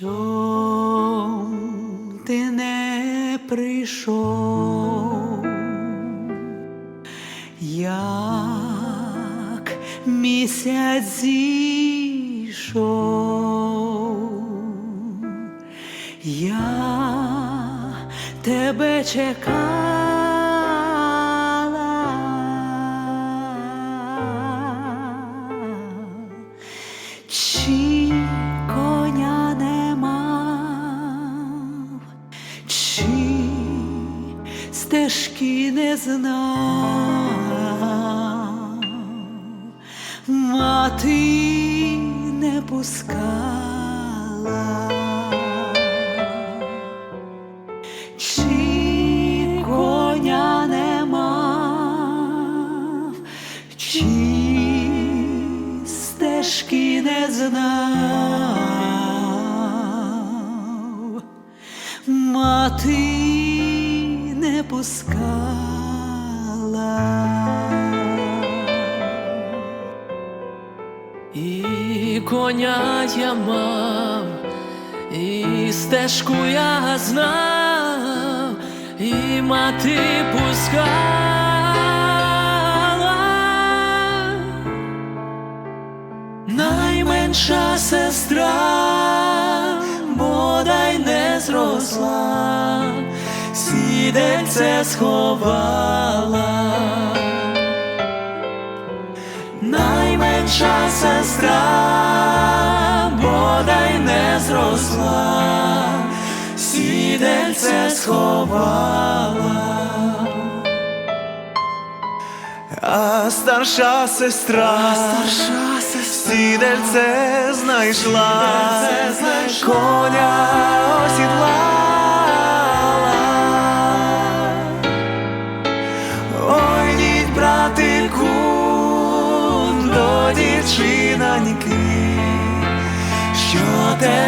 Чом ти не прийшов, як місяць зійшов, я тебе чекала. Стежки не знав, мати не пускала. Чи коня не мав, не знав, мати пускала. І коня я мав, і стежку я знав, і мати пускала. Найменша сестра, бодай не зросла, сідельце сховала найменша сестра, бодай не зросла, сідельце сховала. А старша сестра, Старша сестра, сідельце знайшла, Сідельце знайшла. коня осідлала.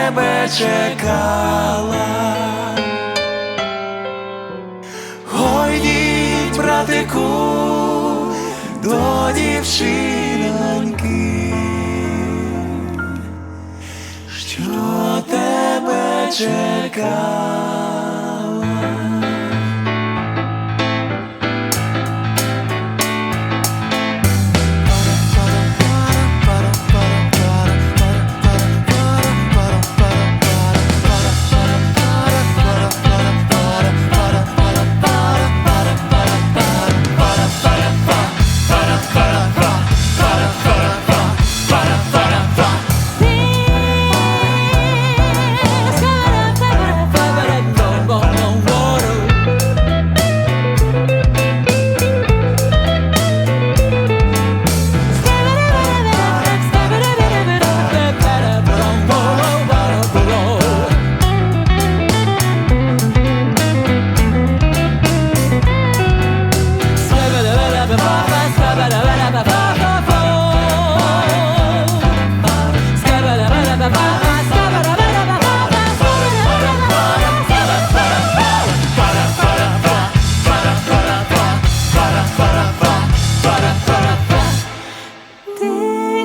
Тебе чекала. Гойдіть, братику, до дівчиноньки, що тебе чекала.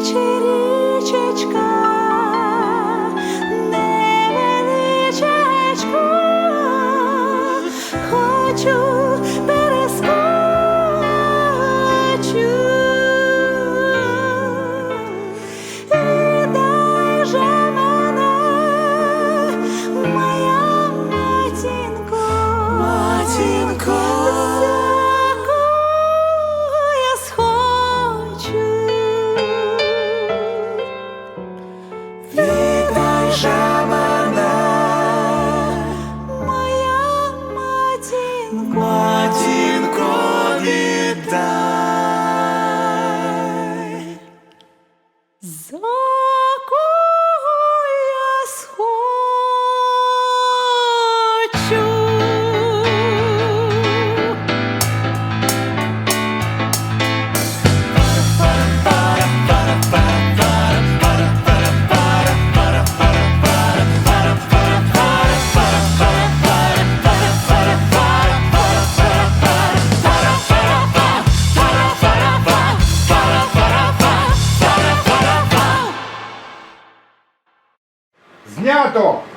Річечка, Neto!